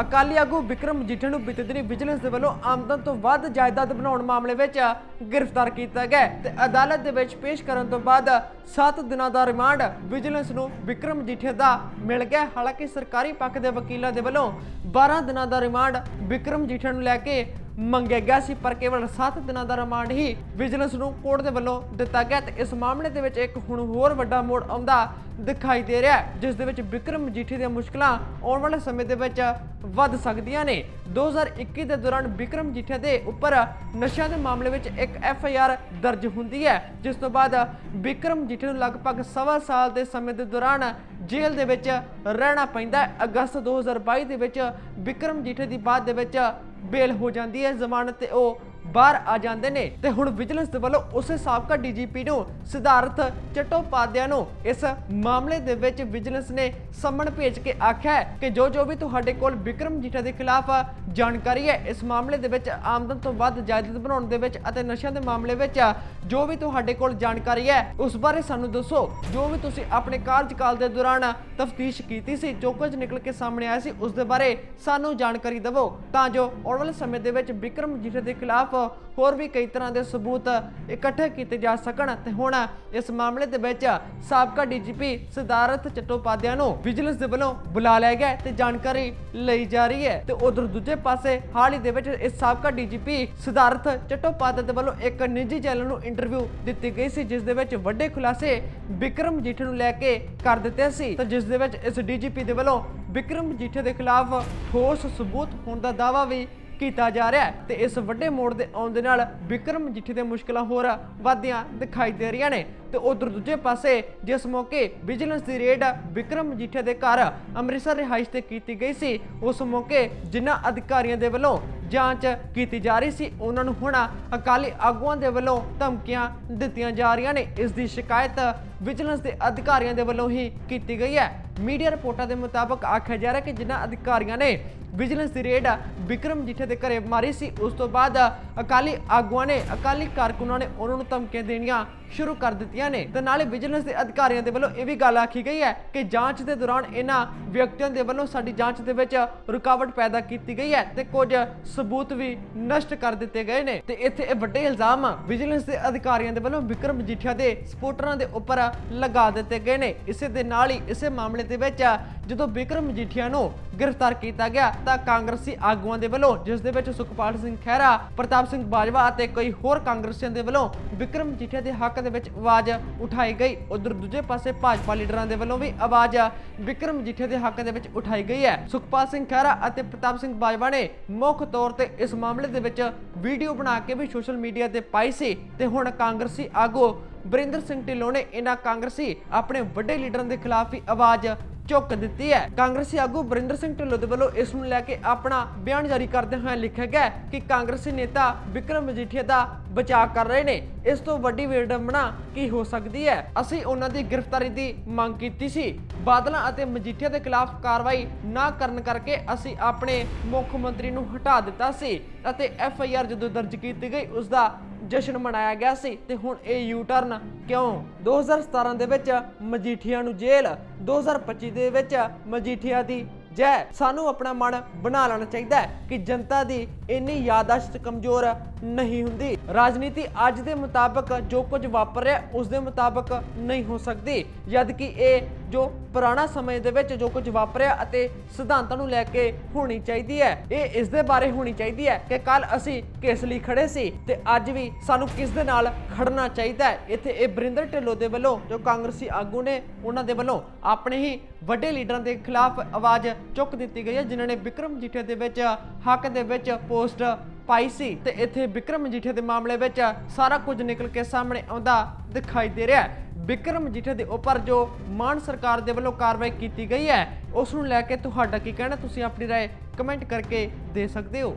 ਅਕਾਲੀ ਆਗੂ ਵਿਕਰਮ ਮਜੀਠੀਆ ਨੂੰ ਬੀਤੇ ਦਿਨੀ ਵਿਜੀਲੈਂਸ ਦੇ ਵੱਲੋਂ ਆਮਦਨ ਤੋਂ ਵੱਧ ਜਾਇਦਾਦ ਬਣਾਉਣ ਮਾਮਲੇ ਵਿੱਚ ਗ੍ਰਿਫਤਾਰ ਕੀਤਾ ਗਿਆ ਹੈ ਤੇ ਅਦਾਲਤ ਦੇ ਵਿੱਚ ਪੇਸ਼ ਕਰਨ ਤੋਂ ਬਾਅਦ 7 ਦਿਨਾਂ ਦਾ ਰਿਮਾਂਡ ਵਿਜੀਲੈਂਸ ਨੂੰ ਵਿਕਰਮ ਮਜੀਠੀਆ ਦਾ ਮਿਲ ਗਿਆ ਹਾਲਾਂਕਿ ਸਰਕਾਰੀ ਪੱਖ ਦੇ ਵਕੀਲਾਂ ਦੇ ਵੱਲੋਂ 12 ਦਿਨਾਂ ਦਾ ਰਿਮਾਂਡ ਵਿਕਰਮ ਮਜੀਠੀਆ ਨੂੰ ਲੈ ਕੇ ਮੰਗਿਆ ਗਿਆ ਸੀ, ਪਰ ਕੇਵਲ 7 ਦਿਨਾਂ ਦਾ ਰਿਮਾਂਡ ਹੀ ਵਿਜੀਲੈਂਸ ਨੂੰ ਕੋਰਟ ਦੇ ਵੱਲੋਂ ਦਿੱਤਾ ਗਿਆ ਤੇ ਇਸ ਮਾਮਲੇ ਦੇ ਵਿੱਚ ਇੱਕ ਹੁਣ ਹੋਰ ਵੱਡਾ ਮੋੜ ਆਉਂਦਾ ਦਿਖਾਈ ਦੇ ਰਿਹਾ ਜਿਸ ਦੇ ਵਿੱਚ ਵਿਕਰਮ ਮਜੀਠੀ ਦੀਆਂ ਮੁਸ਼ਕਲਾਂ ਆਉਣ ਵਾਲੇ ਸਮੇਂ ਦੇ ਵਿੱਚ ਵੱਧ ਸਕਦੀਆਂ ਨੇ। 2021 ਦੇ ਦੌਰਾਨ ਵਿਕਰਮ ਮਜੀਠੀਆ ਦੇ ਉੱਪਰ ਨਸ਼ਿਆਂ ਦੇ ਮਾਮਲੇ ਵਿੱਚ ਇੱਕ ਐਫ ਆਈ ਆਰ ਦਰਜ ਹੁੰਦੀ ਹੈ, ਜਿਸ ਤੋਂ ਬਾਅਦ ਵਿਕਰਮ ਮਜੀਠੀ ਨੂੰ ਲਗਭਗ ਸਵਾ ਸਾਲ ਦੇ ਸਮੇਂ ਦੇ ਦੌਰਾਨ ਜੇਲ੍ਹ ਦੇ ਵਿੱਚ ਰਹਿਣਾ ਪੈਂਦਾ ਹੈ। ਅਗਸਤ 2022 ਦੇ ਵਿੱਚ ਵਿਕਰਮ ਮਜੀਠੀ ਦੀ ਬਾਅਦ ਦੇ ਵਿੱਚ ਬੇਲ ਹੋ ਜਾਂਦੀ ਹੈ ਜ਼ਮਾਨਤ ਤੇ ਉਹ ਬਾਹਰ ਆ ਜਾਂਦੇ ਨੇ ਤੇ ਹੁਣ ਵਿਜੀਲੈਂਸ ਦੇ ਵੱਲੋਂ ਉਸੇ ਸਾਬਕਾ ਡੀਜੀਪੀ ਨੂੰ ਸਿਧਾਰਥ ਚਟੋਪਾਧਿਆ ਨੂੰ ਇਸ ਮਾਮਲੇ ਦੇ ਵਿੱਚ ਵਿਜੀਲੈਂਸ ਨੇ ਸੰਮਣ ਭੇਜ ਕੇ ਆਖਿਆ ਕਿ ਜੋ ਜੋ ਵੀ ਤੁਹਾਡੇ ਕੋਲ ਵਿਕਰਮ ਜੀਠਾ ਦੇ ਖਿਲਾਫ ਜਾਣਕਾਰੀ ਹੈ, ਇਸ ਮਾਮਲੇ ਦੇ ਵਿੱਚ ਆਮਦਨ ਤੋਂ ਵੱਧ ਜਾਇਦਾਦ ਬਣਾਉਣ ਦੇ ਵਿੱਚ ਅਤੇ ਨਸ਼ਿਆਂ ਦੇ ਮਾਮਲੇ ਵਿੱਚ ਜੋ ਵੀ ਤੁਹਾਡੇ ਕੋਲ ਜਾਣਕਾਰੀ ਹੈ, ਉਸ ਬਾਰੇ ਸਾਨੂੰ ਦੱਸੋ। ਜੋ ਵੀ ਤੁਸੀਂ ਆਪਣੇ ਕਾਰਜਕਾਲ ਦੇ ਦੌਰਾਨ ਤਫਤੀਸ਼ ਕੀਤੀ ਸੀ, ਜੋ ਕੁਝ ਨਿਕਲ ਕੇ ਸਾਹਮਣੇ ਆਇਆ ਸੀ, ਉਸ ਦੇ ਬਾਰੇ ਸਾਨੂੰ ਜਾਣਕਾਰੀ ਦਿਵੋ। ਤਾਂ ਜੋ ਆਉਣ ਵਾਲੇ ਸਮੇਂ ਦੇ ਵਿੱਚ ਵਿਕਰਮ ਜੀਠੇ ਦੇ ਖਿਲਾਫ ਹੋਰ ਵੀ ਕਈ ਤਰ੍ਹਾਂ ਦੇ ਸਬੂਤ ਇਕੱਠੇ ਕੀਤੇ ਜਾ ਸਕਣ। ਤੇ ਹੁਣ ਇਸ ਮਾਮਲੇ ਦੇ ਵਿੱਚ ਸਾਬਕਾ ਡੀਜੀਪੀ ਸਿਧਾਰਥ ਚਟੋਪਾਧਿਆ ਨੂੰ ਵਿਜੀਲੈਂਸ ਦੇ ਵੱਲੋਂ ਬੁਲਾ ਲਿਆ ਗਿਆ ਤੇ ਜਾਣਕਾਰੀ ਲਈ ਜਾ ਰਹੀ ਹੈ। ਤੇ ਉਧਰ ਦੂਜੇ ਪਾਸੇ ਹਾਲ ਹੀ ਦੇ ਵਿੱਚ ਇਸ ਸਾਬਕਾ ਡੀਜੀਪੀ ਸਿਧਾਰਥ ਚਟੋਪਾਧਿਆ ਦੇ ਵੱਲੋਂ ਇੱਕ ਨਿੱਜੀ ਚੈਨਲ ਨੂੰ ਇੰਟਰਵਿਊ ਦਿੱਤੀ ਗਈ ਸੀ, ਜਿਸ ਦੇ ਵਿੱਚ ਵੱਡੇ ਖੁਲਾਸੇ ਵਿਕਰਮ ਜੀਠੇ ਨੂੰ ਲੈ ਕੇ ਕਰ ਦਿੱਤੇ ਸੀ। ਤੇ ਜਿਸ ਦੇ ਵਿੱਚ ਇਸ ਡੀਜੀਪੀ ਦੇ ਵੱਲੋਂ ਵਿਕਰਮ ਜੀਠੇ ਦੇ ਖਿਲਾਫ ਠੋਸ ਸਬੂਤ ਹੋਣ ਦਾ ਦਾਅਵਾ ਵੀ ਕੀਤਾ ਜਾ ਰਿਹਾ ਹੈ ਤੇ ਇਸ ਵੱਡੇ ਮੋੜ ਦੇ ਆਉਣ ਦੇ ਨਾਲ ਵਿਕਰਮ ਜੀਠੀ ਦੇ ਮੁਸ਼ਕਲਾਂ ਹੋਰ ਵਧਦੀਆਂ ਦਿਖਾਈ ਦੇ ਰਹੀਆਂ ਨੇ ਤੇ ਉਧਰ ਦੂਜੇ ਪਾਸੇ ਜਿਸ ਮੌਕੇ ਵਿਜੀਲੈਂਸ ਦੀ ਰੇਡ ਵਿਕਰਮ ਜੀਠੇ ਦੇ ਘਰ ਅੰਮ੍ਰਿਤਸਰ ਰਿਹਾਇਸ਼ ਤੇ ਕੀਤੀ ਗਈ ਸੀ, ਉਸ ਮੌਕੇ ਜਿਨ੍ਹਾਂ ਅਧਿਕਾਰੀਆਂ ਦੇ ਵੱਲੋਂ ਜਾਂਚ ਕੀਤੀ ਜਾ ਰਹੀ ਸੀ, ਉਹਨਾਂ ਨੂੰ ਹੁਣ ਅਕਾਲੀ ਆਗੂਆਂ ਦੇ ਵੱਲੋਂ ਧਮਕੀਆਂ ਦਿੱਤੀਆਂ ਜਾ ਰਹੀਆਂ ਨੇ। ਇਸ ਦੀ ਸ਼ਿਕਾਇਤ ਵਿਜੀਲੈਂਸ ਦੇ ਅਧਿਕਾਰੀਆਂ ਦੇ ਵੱਲੋਂ ਹੀ ਕੀਤੀ ਗਈ ਹੈ। ਮੀਡੀਆ ਰਿਪੋਰਟਾਂ ਦੇ ਮੁਤਾਬਕ ਆਖਿਆ ਜਾ ਰਿਹਾ ਕਿ ਜਿਨ੍ਹਾਂ ਅਧਿਕਾਰੀਆਂ ਨੇ ਵਿਜੀਲੈਂਸ ਦੀ ਰੇਡ ਵਿਕਰਮ ਜੀਠੇ ਦੇ ਘਰੇ ਮਾਰੀ ਸੀ। ਉਸ ਤੋਂ ਬਾਅਦ ਅਕਾਲੀ ਆਗੂਆਂ ਨੇ ਅਕਾਲੀ ਕਾਰਕੁਨਾਂ ਨੇ ਉਹਨਾਂ ਨੂੰ ਧਮਕੀਆਂ ਦੇਣੀਆਂ ਸ਼ੁਰੂ ਕਰ ਦਿੱਤੀਆਂ ਨੇ। ਤੇ ਨਾਲੇ ਵਿਜੀਲੈਂਸ ਦੇ ਅਧਿਕਾਰੀਆਂ ਦੇ ਵੱਲੋਂ ਇਹ ਵੀ ਗੱਲ ਆਖੀ ਗਈ ਹੈ ਕਿ ਜਾਂਚ ਦੇ ਦੌਰਾਨ ਇਹਨਾਂ ਵਿਅਕਤੀਆਂ ਦੇ ਵੱਲੋਂ ਸਾਡੀ ਜਾਂਚ ਦੇ ਵਿੱਚ ਰੁਕਾਵਟ ਪੈਦਾ ਕੀਤੀ ਗਈ ਹੈ ਤੇ ਕੁਝ ਸਬੂਤ ਵੀ ਨਸ਼ਟ ਕਰ ਦਿੱਤੇ ਗਏ ਨੇ। ਤੇ ਇੱਥੇ ਇਹ ਵੱਡੇ ਇਲਜ਼ਾਮ ਵਿਜੀਲੈਂਸ ਦੇ ਅਧਿਕਾਰੀਆਂ ਦੇ ਵੱਲੋਂ ਵਿਕਰਮ ਮਜੀਠੀਆ ਦੇ ਸਪੋਰਟਰਾਂ ਦੇ ਉੱਪਰ ਲਗਾ ਦਿੱਤੇ ਗਏ ਨੇ। ਇਸੇ ਦੇ ਨਾਲ ਹੀ ਇਸੇ ਮਾਮਲੇ ਦੇ ਵਿੱਚ ਜਦੋਂ ਬਿਕਰਮ ਮਜੀਠੀਆ ਨੂੰ ਗ੍ਰਿਫਤਾਰ ਕੀਤਾ ਗਿਆ ਤਾਂ ਕਾਂਗਰਸੀ ਆਗੂਆਂ ਦੇ ਵੱਲੋਂ, ਜਿਸ ਦੇ ਵਿੱਚ ਸੁਖਪਾਲ ਸਿੰਘ ਖਹਿਰਾ, ਪ੍ਰਤਾਪ ਸਿੰਘ ਬਾਜਵਾ ਅਤੇ ਕਈ ਹੋਰ ਕਾਂਗਰਸੀਆਂ ਦੇ ਵੱਲੋਂ ਵਿਕਰਮ ਮਜੀਠੀਆ ਦੇ ਹੱਕ ਦੇ ਵਿੱਚ ਆਵਾਜ਼ ਉਠਾਈ ਗਈ। ਉਧਰ ਦੂਜੇ ਪਾਸੇ ਭਾਜਪਾ ਲੀਡਰਾਂ ਦੇ ਵੱਲੋਂ ਵੀ ਆਵਾਜ਼ ਵਿਕਰਮ ਮਜੀਠੀਆ ਦੇ ਹੱਕ ਦੇ ਵਿੱਚ ਉਠਾਈ ਗਈ ਹੈ। ਸੁਖਪਾਲ ਸਿੰਘ ਖਹਿਰਾ ਅਤੇ ਪ੍ਰਤਾਪ ਸਿੰਘ ਬਾਜਵਾ ਨੇ ਮੁੱਖ ਤੌਰ ਤੇ ਇਸ ਮਾਮਲੇ ਦੇ ਵਿੱਚ ਵੀਡੀਓ ਬਣਾ ਕੇ ਵੀ ਸੋਸ਼ਲ ਮੀਡੀਆ ਤੇ ਪਾਈ ਸੀ ਤੇ ਹੁਣ ਕਾਂਗਰਸੀ ਆਗੂ ਬਰਿੰਦਰ ਸਿੰਘ ਢਿੱਲੋਂ ਨੇ ਇਹਨਾਂ ਕਾਂਗਰਸੀ ਆਪਣੇ ਵੱਡੇ ਲੀਡਰਾਂ ਦੇ ਖਿਲਾਫ ਵੀ ਆਵਾਜ਼ ਚੁੱਕ ਦਿੱਤੀ ਹੈ। ਕਾਂਗਰਸੀ ਆਗੂ ਬਰਿੰਦਰ ਸਿੰਘ ਢਿੱਲੋਂ ਦੇ ਵੱਲੋਂ ਇਸ ਨੂੰ ਲੈ ਕੇ ਆਪਣਾ ਬਿਆਨ ਜਾਰੀ ਕਰਦੇ ਹੋਏ ਲਿਖਿਆ ਗਿਆ ਕਿ ਕਾਂਗਰਸੀ ਨੇਤਾ ਵਿਕਰਮ ਮਜੀਠੀਆ ਦਾ ਬਚਾਅ ਕਰ ਰਹੇ ਨੇ। ਇਸ ਤੋਂ ਵੱਡੀ ਵਿਡੰਬਣਾ ਕੀ ਹੋ ਸਕਦੀ ਹੈ? ਅਸੀਂ ਉਹਨਾਂ ਦੀ ਗ੍ਰਿਫਤਾਰੀ ਦੀ ਮੰਗ ਕੀਤੀ ਸੀ। ਬਾਦਲਾਂ ਅਤੇ ਮਜੀਠੀਆ ਦੇ ਖਿਲਾਫ ਕਾਰਵਾਈ ਨਾ ਕਰਨ ਕਰਕੇ ਅਸੀਂ ਆਪਣੇ ਮੁੱਖ ਮੰਤਰੀ ਨੂੰ ਹਟਾ ਦਿੱਤਾ ਸੀ ਅਤੇ ਐਫ ਆਈ ਆਰ ਜਦੋਂ ਦਰਜ ਕੀਤੀ ਗਈ ਉਸ ਦਾ ਜਸ਼ਨ ਮਨਾਇਆ ਗਿਆ ਸੀ ਤੇ ਹੁਣ ਇਹ ਯੂ ਟਰਨ ਕਿਉਂ 2017 ਦੇ ਵਿੱਚ ਮਜੀਠੀਆ ਨੂੰ ਜੇਲ੍ਹ 2025 ਦੇ ਵਿੱਚ ਮਜੀਠੀਆ ਦੀ ਜੈ। ਸਾਨੂੰ ਆਪਣਾ ਮਨ ਬਣਾ ਲੈਣਾ ਚਾਹੀਦਾ ਹੈ ਕਿ ਜਨਤਾ ਦੀ ਇੰਨੀ ਯਾਦਾਸ਼ਤ ਕਮਜ਼ੋਰ ਨਹੀਂ ਹੁੰਦੀ। ਰਾਜਨੀਤੀ ਅੱਜ ਦੇ ਮੁਤਾਬਕ ਜੋ ਕੁਝ ਵਾਪਰ ਰਿਹਾ ਉਸ ਦੇ ਮੁਤਾਬਕ ਨਹੀਂ ਹੋ ਸਕਦੀ ਜਦ ਕਿ ਇਹ ਜੋ ਪੁਰਾਣਾ ਸਮੇਂ ਦੇ ਵਿੱਚ ਜੋ ਕੁਝ ਵਾਪਰਿਆ ਅਤੇ ਸਿਧਾਂਤਾਂ ਨੂੰ ਲੈ ਕੇ ਹੋਣੀ ਚਾਹੀਦੀ ਹੈ। ਇਹ ਇਸ ਦੇ ਬਾਰੇ ਹੋਣੀ ਚਾਹੀਦੀ ਹੈ ਕਿ ਕੱਲ ਅਸੀਂ ਕਿਸ ਲਈ ਖੜੇ ਸੀ ਤੇ ਅੱਜ ਵੀ ਸਾਨੂੰ ਕਿਸ ਦੇ ਨਾਲ ਖੜਨਾ ਚਾਹੀਦਾ ਹੈ। ਇੱਥੇ ਇਹ ਬਰਿੰਦਰ ਢਿੱਲੋਂ ਦੇ ਵੱਲੋਂ, ਜੋ ਕਾਂਗਰਸੀ ਆਗੂ ਨੇ, ਉਹਨਾਂ ਦੇ ਵੱਲੋਂ ਆਪਣੇ ਹੀ ਵੱਡੇ ਲੀਡਰਾਂ ਦੇ ਖਿਲਾਫ ਆਵਾਜ਼ ਚੁੱਕ ਦਿੱਤੀ ਗਈ ਹੈ, ਜਿਨ੍ਹਾਂ ਨੇ ਵਿਕਰਮ ਜੀਠੇ ਦੇ ਵਿੱਚ, ਹੱਕ ਦੇ ਵਿੱਚ ਪੋਸਟ ਪਾਈ ਸੀ ਤੇ ਇੱਥੇ ਵਿਕਰਮ ਮਜੀਠੇ ਦੇ ਮਾਮਲੇ ਵਿੱਚ ਸਾਰਾ ਕੁਝ ਨਿਕਲ ਕੇ ਸਾਹਮਣੇ ਆਉਂਦਾ ਦਿਖਾਈ ਦੇ ਰਿਹਾ ਹੈ ਵਿਕਰਮ ਮਜੀਠੇ ਦੇ ਉੱਪਰ ਜੋ ਮਾਨ ਸਰਕਾਰ ਦੇ ਵੱਲੋਂ ਕਾਰਵਾਈ ਕੀਤੀ ਗਈ ਹੈ ਉਸ ਨੂੰ ਲੈ ਕੇ ਤੁਹਾਡਾ ਕੀ ਕਹਿਣਾ ਤੁਸੀਂ ਆਪਣੀ رائے ਕਮੈਂਟ ਕਰਕੇ ਦੇ ਸਕਦੇ ਹੋ